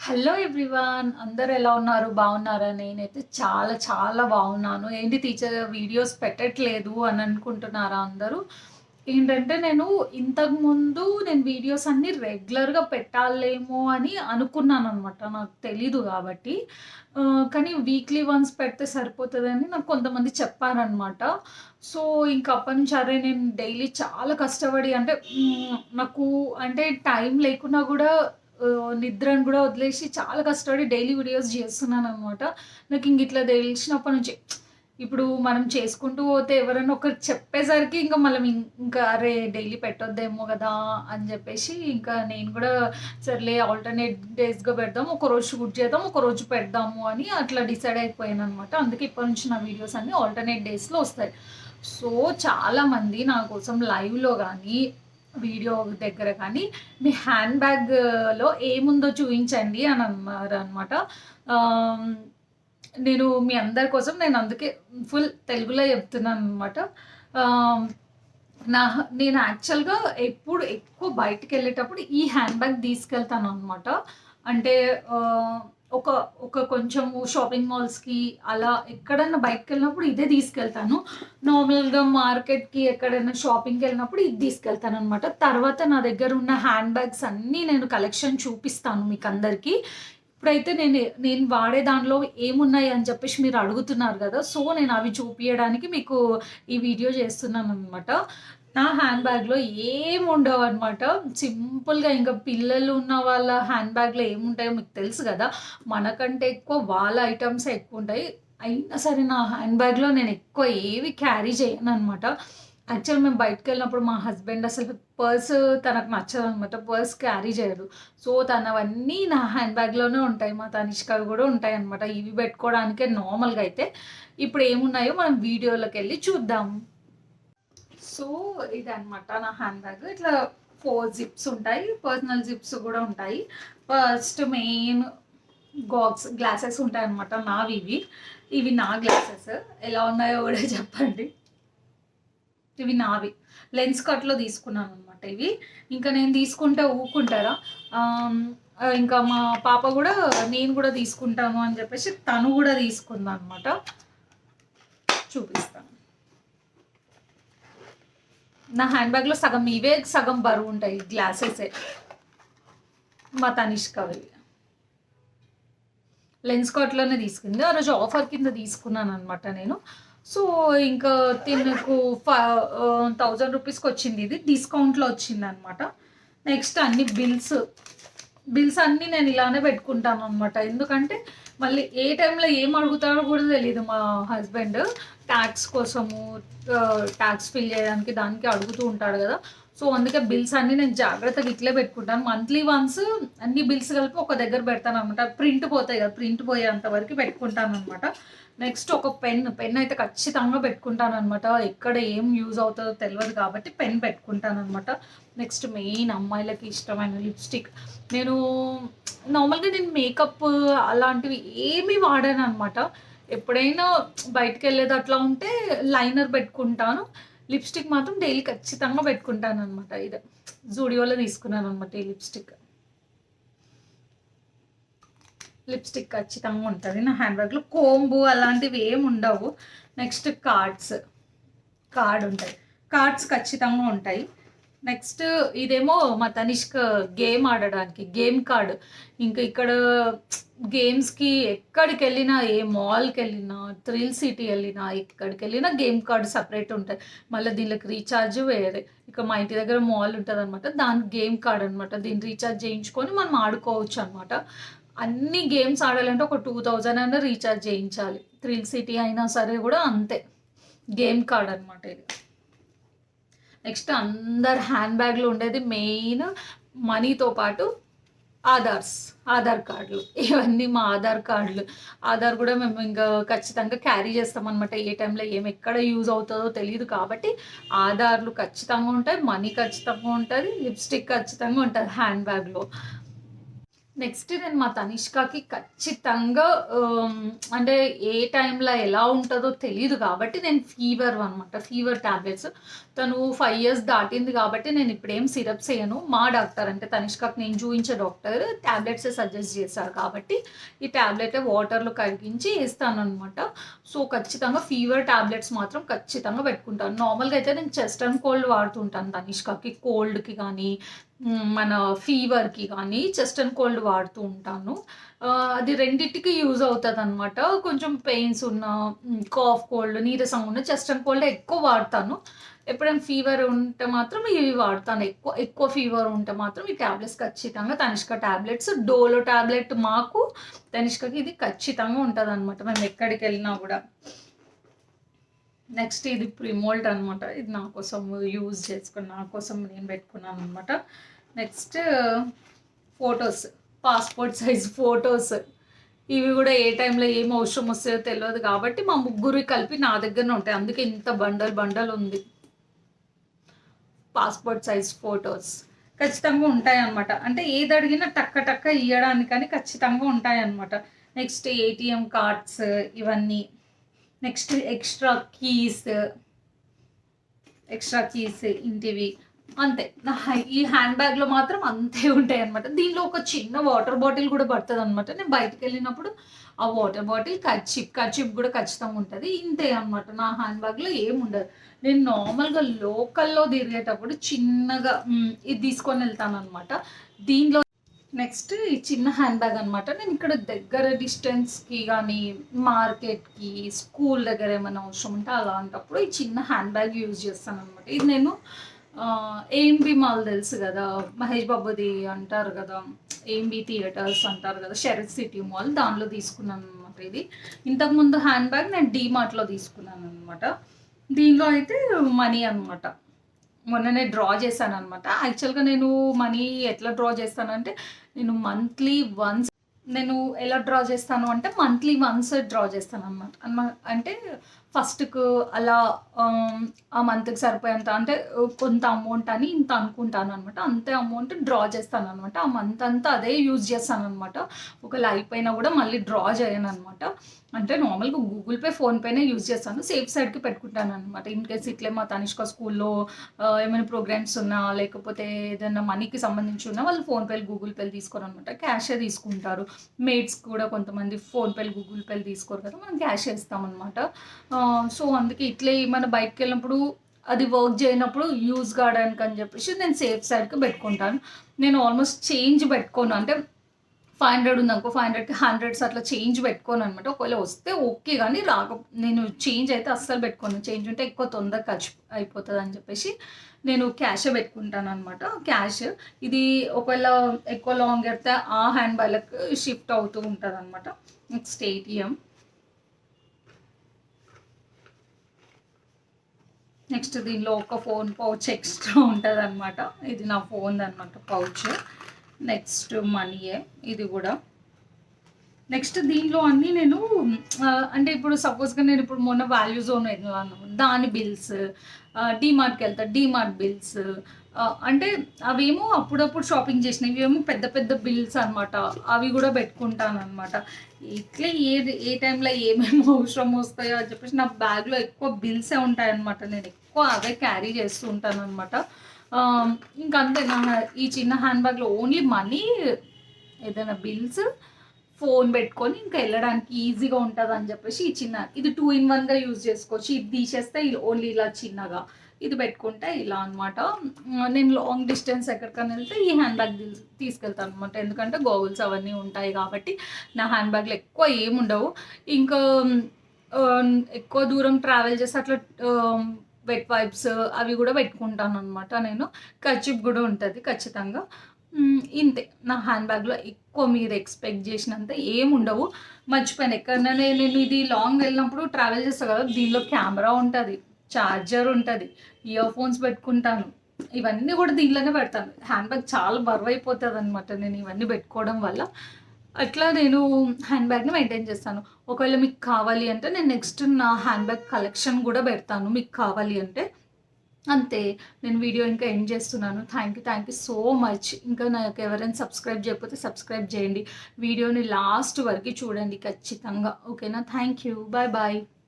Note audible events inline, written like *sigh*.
Hello everyone అందరు ఎలా ఉన్నారు? బాగున్నారా? నేనైతే చాలా చాలా బాగున్నాను. ఏంటి టీచర్ వీడియోస్ పెట్టట్లేదు అని అనుకుంటున్నారా అందరూ? ఏంటంటే నేను ఇంతకుముందు నేను వీడియోస్ అన్నీ రెగ్యులర్గా పెట్టాలేమో అని అనుకున్నాను అనమాట నాకు తెలీదు కాబట్టి. కానీ వీక్లీ వన్స్ పెడితే సరిపోతుందని నాకు కొంతమంది చెప్పారనమాట సో ఇంకా అప్పటి నుంచి అరే నేను డైలీ చాలా కష్టపడి అంటే నాకు అంటే టైం లేకున్నా కూడా నిద్రను కూడా వదిలేసి చాలా కష్టపడి డైలీ వీడియోస్ చేస్తున్నాను అనమాట నాకు ఇంక ఇట్లా తెలిసినప్పటి నుంచి ఇప్పుడు మనం చేసుకుంటూ పోతే ఎవరైనా ఒకరు చెప్పేసరికి ఇంకా మనం ఇంకా అరే డైలీ పెట్టొద్దేమో కదా అని చెప్పేసి ఇంకా నేను కూడా సర్లే ఆల్టర్నేట్ డేస్గా పెడదాం ఒక రోజు షూట్ చేద్దాం ఒక రోజు పెడదాము అని అట్లా డిసైడ్ అయిపోయాను అనమాట అందుకే ఇప్పటి నుంచి నా వీడియోస్ అన్నీ ఆల్టర్నేట్ డేస్లో వస్తాయి. సో చాలామంది నా కోసం లైవ్లో కానీ వీడియో దగ్గర కానీ మీ హ్యాండ్ బ్యాగ్లో ఏముందో చూపించండి అని అన్నారు అనమాట నేను మీ అందరి కోసం నేను అందుకే ఫుల్ తెలుగులో చెప్తున్నాను అనమాట నా నేను యాక్చువల్గా ఎప్పుడు ఎక్కువ బయటికి వెళ్ళేటప్పుడు ఈ హ్యాండ్ బ్యాగ్ తీసుకెళ్తాను అనమాట అంటే ఒక ఒక కొంచెము షాపింగ్ మాల్స్కి అలా ఎక్కడైనా బయటకు వెళ్ళినప్పుడు ఇదే తీసుకెళ్తాను. నార్మల్గా మార్కెట్కి ఎక్కడైనా షాపింగ్కి వెళ్ళినప్పుడు ఇది తీసుకెళ్తాను అనమాట తర్వాత నా దగ్గర ఉన్న హ్యాండ్ బ్యాగ్స్ అన్నీ నేను కలెక్షన్ చూపిస్తాను మీకు అందరికీ ఇప్పుడైతే నేను నేను వాడే దానిలో ఏమున్నాయి అని చెప్పేసి మీరు అడుగుతున్నారు కదా. సో నేను అవి చూపించడానికి మీకు ఈ వీడియో చేస్తున్నాను అనమాట నా హ్యాండ్ బ్యాగ్లో ఏం ఉండవు అనమాట సింపుల్గా ఇంకా పిల్లలు ఉన్న వాళ్ళ హ్యాండ్ బ్యాగ్లో ఏముంటాయో మీకు తెలుసు కదా. మనకంటే ఎక్కువ వాళ్ళ ఐటమ్స్ ఎక్కువ ఉంటాయి అయినా సరే నా హ్యాండ్ బ్యాగ్లో నేను ఎక్కువ ఏవి క్యారీ చేయను అనమాట యాక్చువల్ మేము బయటకు వెళ్ళినప్పుడు మా హస్బెండ్ అసలు పర్స్ తనకు నచ్చదు అనమాట పర్స్ క్యారీ చేయరు సో తనవన్నీ నా హ్యాండ్ బ్యాగ్లోనే ఉంటాయి. మా తనిష్కవి కూడా ఉంటాయి అనమాట ఇవి పెట్టుకోవడానికే నార్మల్గా అయితే ఇప్పుడు ఏమున్నాయో మనం వీడియోలోకి వెళ్ళి చూద్దాం. సో ఇది అనమాట నా హ్యాండ్ బ్యాగ్ ఇట్లా ఫోర్ జిప్స్ ఉంటాయి. పర్సనల్ జిప్స్ కూడా ఉంటాయి. ఫస్ట్ మెయిన్ గాక్స్ గ్లాసెస్ ఉంటాయి అనమాట నావి ఇవి ఇవి నా గ్లాసెస్. ఎలా ఉన్నాయో కూడా *laughs* చెప్పండి. ఇవి నావి. లెన్స్ కట్లో తీసుకున్నాను అనమాట ఇవి. ఇంకా నేను తీసుకుంటే ఊకుంటారా? ఇంకా మా పాప కూడా నేను కూడా తీసుకుంటాను అని చెప్పేసి తను కూడా తీసుకుందా అనమాట చూపిస్తాను నా హ్యాండ్ బ్యాగ్లో సగం ఇవే సగం బరువు ఉంటాయి గ్లాసెసే. మా తనిష్కవి. లెన్స్ కార్ట్లోనే తీసుకుంది. ఆ రోజు ఆఫర్ కింద తీసుకున్నాను అనమాట నేను. సో ఇంకా తినకు థౌజండ్ రూపీస్కి వచ్చింది ఇది. డిస్కౌంట్లో వచ్చింది అనమాట నెక్స్ట్ అన్ని బిల్స్ బిల్స్ అన్నీ నేను ఇలానే పెట్టుకుంటాను అనమాట ఎందుకంటే మళ్ళీ ఏ టైంలో ఏం అడుగుతాడో కూడా తెలియదు మా హస్బెండ్. ట్యాక్స్ కోసము ట్యాక్స్ ఫిల్ చేయడానికి దానికి అడుగుతూ ఉంటాడు కదా. సో అందుకే బిల్స్ అన్ని నేను జాగ్రత్తగా ఇట్లే పెట్టుకుంటాను. మంత్లీ వన్స్ అన్ని బిల్స్ కలిపి ఒక దగ్గర పెడతాను అనమాట ప్రింట్ పోతాయి కదా ప్రింట్ పోయేంత వరకు పెట్టుకుంటాను అనమాట నెక్స్ట్ ఒక పెన్ పెన్ అయితే ఖచ్చితంగా పెట్టుకుంటాను అనమాట ఎక్కడ ఏం యూజ్ అవుతుందో తెలియదు కాబట్టి పెన్ పెట్టుకుంటాను అనమాట నెక్స్ట్ మెయిన్ అమ్మాయిలకి ఇష్టమైన లిప్స్టిక్ నేను నార్మల్గా నేను మేకప్ అలాంటివి ఏమీ వాడాను అనమాట ఎప్పుడైనా బయటకు వెళ్ళేది అట్లా ఉంటే లైనర్ పెట్టుకుంటాను. లిప్స్టిక్ మాత్రం డైలీ ఖచ్చితంగా పెట్టుకుంటాను అనమాట ఇది జూడియోలో తీసుకున్నాను అనమాట ఈ లిప్స్టిక్ లిప్స్టిక్ ఖచ్చితంగా ఉంటుంది. నా హ్యాండ్ బ్యాగ్లో కోంబు అలాంటివి ఏమి ఉండవు. నెక్స్ట్ కార్డ్స్ కార్డ్ ఉంటాయి. కార్డ్స్ ఖచ్చితంగా ఉంటాయి. నెక్స్ట్ ఇదేమో మా తనిష్క్ గేమ్ ఆడడానికి గేమ్ కార్డు. ఇంకా ఇక్కడ గేమ్స్కి ఎక్కడికి వెళ్ళినా ఏ మాల్కి వెళ్ళినా థ్రిల్ సిటీ వెళ్ళినా ఎక్కడికి వెళ్ళినా గేమ్ కార్డు సపరేట్ ఉంటుంది మళ్ళీ దీనికి రీఛార్జ్ వేరే. ఇక మా ఇంటి దగ్గర మాల్ ఉంటుంది అనమాట దానికి గేమ్ కార్డ్ అనమాట దీన్ని రీఛార్జ్ చేయించుకొని మనం ఆడుకోవచ్చు అనమాట అన్ని గేమ్స్ ఆడాలంటే ఒక టూ థౌజండ్ అయినా రీఛార్జ్ చేయించాలి. థ్రిల్ సిటీ అయినా సరే కూడా అంతే. గేమ్ కార్డ్ అనమాట ఇది. నెక్స్ట్ అందరు హ్యాండ్ బ్యాగ్లో ఉండేది మెయిన్ మనీతో పాటు ఆధార్స్ ఆధార్ కార్డులు. ఇవన్నీ మా ఆధార్ కార్డులు. ఆధార్ కూడా మేము ఇంకా ఖచ్చితంగా క్యారీ చేస్తామన్నమాట. ఏ టైంలో ఏం ఎక్కడ యూజ్ అవుతుందో తెలియదు కాబట్టి ఆధార్లు ఖచ్చితంగా ఉంటాయి మనీ ఖచ్చితంగా ఉంటుంది లిప్స్టిక్ ఖచ్చితంగా ఉంటుంది హ్యాండ్ బ్యాగ్లో. నెక్స్ట్ నేను మా తనిష్కకి ఖచ్చితంగా అంటే ఏ టైంలో ఎలా ఉంటుందో తెలియదు కాబట్టి నేను ఫీవర్ అనమాట ఫీవర్ టాబ్లెట్స్. తను ఫైవ్ ఇయర్స్ దాటింది కాబట్టి నేను ఇప్పుడేం సిరప్స్ వేయను మా డాక్టర్ అంటే తనిష్కకి నేను చూపించే డాక్టర్ టాబ్లెట్స్ సజెస్ట్ చేశారు కాబట్టి ఈ టాబ్లెట్ వాటర్లో కరిగించి వేస్తాను అనమాట సో ఖచ్చితంగా ఫీవర్ టాబ్లెట్స్ మాత్రం ఖచ్చితంగా పెట్టుకుంటాను. నార్మల్గా అయితే నేను చెస్ట్ అండ్ కోల్డ్ వాడుతుంటాను తనిష్కకి కోల్డ్కి కానీ మన ఫీవర్కి కానీ చెస్ట్ అండ్ కోల్డ్ వాడుతూ ఉంటాను. అది రెండింటికి యూజ్ అవుతుంది అనమాట కొంచెం పెయిన్స్ ఉన్న కాఫ్ కోల్డ్ నీరసం ఉన్న చెస్ట్ అండ్ కోల్డ్ ఎక్కువ వాడతాను. ఎప్పుడైనా ఫీవర్ ఉంటే మాత్రం ఇవి వాడతాను. ఎక్కువ ఎక్కువ ఫీవర్ ఉంటే మాత్రం ఈ ట్యాబ్లెట్స్ ఖచ్చితంగా తనిష్క ట్యాబ్లెట్స్ డోలో ట్యాబ్లెట్ మాకు తనిష్కకి ఇది ఖచ్చితంగా ఉంటుంది అనమాట మేము ఎక్కడికి వెళ్ళినా కూడా. నెక్స్ట్ ఇది ప్రిమోల్ట్ అనమాట ఇది నా కోసం యూజ్ చేసుకుని నా కోసం నేను పెట్టుకున్నాను అనమాట next photos passport size photos. ఇవి కూడా ఏ టైంలో ఏం అవసరం వస్తాయో తెలియదు కాబట్టి మా ముగ్గురు కలిపి నా దగ్గరనే ఉంటాయి. అందుకే ఇంత బండల్ బండల్ ఉంది. పాస్పోర్ట్ సైజ్ ఫొటోస్ ఖచ్చితంగా ఉంటాయన్నమాట. అంటే ఏది అడిగినా టక్క టక్క ఇవ్వడానికని ఖచ్చితంగా ఉంటాయన్నమాట. నెక్స్ట్ ఏటీఎం కార్డ్స్ ఇవన్నీ. Next extra keys extra keys ఇంటివి అంతే. నా ఈ హ్యాండ్ బ్యాగ్లో మాత్రం అంతే ఉంటాయి అనమాట దీనిలో ఒక చిన్న వాటర్ బాటిల్ కూడా పడుతుంది అనమాట నేను బయటకు వెళ్ళినప్పుడు ఆ వాటర్ బాటిల్ కచ్చిప్ కచ్చిప్ కూడా ఖచ్చితంగా ఉంటుంది. ఇంతే అనమాట నా హ్యాండ్ బ్యాగ్లో ఏముండదు నేను నార్మల్గా లోకల్లో తిరిగేటప్పుడు చిన్నగా ఇది తీసుకొని వెళ్తాను అనమాట దీనిలో నెక్స్ట్ ఈ చిన్న హ్యాండ్ బ్యాగ్ అనమాట నేను ఇక్కడ దగ్గర డిస్టెన్స్కి కానీ మార్కెట్కి స్కూల్ దగ్గర ఏమైనా అవసరం ఉంటే అలాంటప్పుడు ఈ చిన్న హ్యాండ్ బ్యాగ్ యూజ్ చేస్తాను అనమాట ఇది నేను ఏంబి మాల్ తెలుసు కదా మహేష్ బాబుది అంటారు కదా ఏంబి థియేటర్స్ అంటారు కదా షెరత్ సిటీ మాల్ దానిలో తీసుకున్నాను అనమాట ఇది. ఇంతకుముందు హ్యాండ్ బ్యాగ్ నేను డీమార్ట్లో తీసుకున్నాను అనమాట దీనిలో అయితే మనీ అన్నమాట. మొన్ననే డ్రా చేశాను అనమాట యాక్చువల్గా నేను మనీ ఎట్లా డ్రా చేస్తానంటే నేను మంత్లీ వన్స్ నేను ఎలా డ్రా చేస్తాను అంటే మంత్లీ వన్స్ డ్రా చేస్తాను అనమాట అంటే ఫస్ట్కు అలా ఆ మంత్కి సరిపోయేంత అంటే కొంత అమౌంట్ అని ఇంత అనుకుంటాను అనమాట అంతే అమౌంట్ డ్రా చేస్తాను అనమాట ఆ మంత్ అంతా అదే యూజ్ చేస్తాను అనమాట ఒకవేళ అయిపోయినా కూడా మళ్ళీ డ్రా చేయను అనమాట అంటే నార్మల్గా గూగుల్ పే ఫోన్పేనే యూజ్ చేస్తాను. సేఫ్ సైడ్కి పెట్టుకుంటాను అనమాట ఇన్ కేస్ ఇట్లే మా తనిష్క స్కూల్లో ఏమైనా ప్రోగ్రామ్స్ ఉన్నా లేకపోతే ఏదైనా మనీకి సంబంధించి ఉన్నా వాళ్ళు ఫోన్పేలు గూగుల్ పేలు తీసుకోరు అనమాట క్యాషే తీసుకుంటారు. మేడ్స్ కూడా కొంతమంది ఫోన్పేలు గూగుల్ పేలు తీసుకోరు కదా మనం క్యాష్ ఇస్తామన్నమాట సో అందుకే ఇట్లే మన బయటకు వెళ్ళినప్పుడు అది వర్క్ చేయనప్పుడు యూజ్ కావడానికి అని చెప్పేసి నేను సేఫ్ సైడ్కి పెట్టుకుంటాను. నేను ఆల్మోస్ట్ చేంజ్ పెట్టుకోను. అంటే ఫైవ్ హండ్రెడ్ ఉంది అనుకో ఫైవ్ హండ్రెడ్కి హండ్రెడ్స్ అట్లా చేంజ్ పెట్టుకోను అనమాట ఒకవేళ వస్తే ఓకే కానీ రాక. నేను చేంజ్ అయితే అస్సలు పెట్టుకోను. చేంజ్ ఉంటే ఎక్కువ తొందరగా ఖర్చు అయిపోతుంది అని చెప్పేసి నేను క్యాషే పెట్టుకుంటాను అనమాట క్యాష్. ఇది ఒకవేళ ఎక్కువ లాంగ్ అయితే ఆ హ్యాండ్ బ్యాగ్లకు షిఫ్ట్ అవుతూ ఉంటుంది అనమాట నెక్స్ట్ ఏటీఎం. నెక్స్ట్ దీనిలో ఒక ఫోన్ పౌచ్ ఎక్స్ట్రా ఉంటుంది అనమాట ఇది నా ఫోన్ అనమాట పౌచ్. నెక్స్ట్ మనీయే ఇది కూడా. నెక్స్ట్ దీనిలో అన్నీ నేను అంటే ఇప్పుడు సపోజ్గా నేను ఇప్పుడు మొన్న వాల్యూ జోన్ వెళ్ళాను దాని బిల్స్ డీమార్ట్కి వెళ్తా డీమార్ట్ బిల్స్ అంటే అవేమో అప్పుడప్పుడు షాపింగ్ చేసినాయి ఇవేమో పెద్ద పెద్ద బిల్స్ అనమాట అవి కూడా పెట్టుకుంటాను అనమాట ఇట్లే ఏ ఏ టైంలో ఏమేమి అవసరం వస్తాయో అని చెప్పేసి నా బ్యాగ్లో ఎక్కువ బిల్సే ఉంటాయి అనమాట నేను ఎక్కువ అవే క్యారీ చేస్తూ ఉంటాను అనమాట Um, ఇంకంతే నా ఈ చిన్న హ్యాండ్ బ్యాగ్లో ఓన్లీ మనీ ఏదైనా బిల్స్ ఫోన్ పెట్టుకొని ఇంకా వెళ్ళడానికి ఈజీగా ఉంటుంది అని చెప్పేసి ఈ చిన్న ఇది టూ ఇన్ వన్గా యూజ్ చేసుకోవచ్చు. ఇది తీసేస్తే ఓన్లీ ఇలా చిన్నగా ఇది పెట్టుకుంటే ఇలా అనమాట uh, నేను లాంగ్ డిస్టెన్స్ ఎక్కడికైనా వెళ్తే ఈ హ్యాండ్ బ్యాగ్ తీసుకెళ్తాను అనమాట ఎందుకంటే గోగుల్స్ అవన్నీ ఉంటాయి కాబట్టి నా హ్యాండ్ బ్యాగ్లో ఎక్కువ ఏముండవు. ఇంకా um, uh, ఎక్కువ దూరం ట్రావెల్ చేస్తే అట్లా um, వెట్ వైప్స్ అవి కూడా పెట్టుకుంటాను అనమాట నేను. ఖర్చిప్ కూడా ఉంటుంది ఖచ్చితంగా. ఇంతే. నా హ్యాండ్ బ్యాగ్లో ఎక్కువ మీరు ఎక్స్పెక్ట్ చేసినంత ఏముండవు మర్చిపోయాను. ఎక్కడైనా నేను ఇది లాంగ్ వెళ్ళినప్పుడు ట్రావెల్ చేస్తాను కదా దీనిలో కెమెరా ఉంటుంది ఛార్జర్ ఉంటుంది ఇయర్ ఫోన్స్ పెట్టుకుంటాను. ఇవన్నీ కూడా దీనిలోనే పెడతాను. హ్యాండ్ బ్యాగ్ చాలా బరువు అయిపోతుంది అనమాట నేను ఇవన్నీ పెట్టుకోవడం వల్ల. అట్లా నేను హ్యాండ్ బ్యాగ్ని మెయింటైన్ చేస్తాను ఒకవేళ మీకు కావాలి అంటే నేను నెక్స్ట్ నా హ్యాండ్ బ్యాగ్ కలెక్షన్ కూడా పెడతాను మీకు కావాలి అంటే అంతే. నేను వీడియో ఇంకా ఎండ్ చేస్తున్నాను. Thank you. Thank you so much. ఇంకా నాకు ఎవరైనా సబ్స్క్రైబ్ చేయకపోతే సబ్స్క్రైబ్ చేయండి. వీడియోని లాస్ట్ వరకు చూడండి ఖచ్చితంగా. ఓకేనా? Thank you. Bye bye.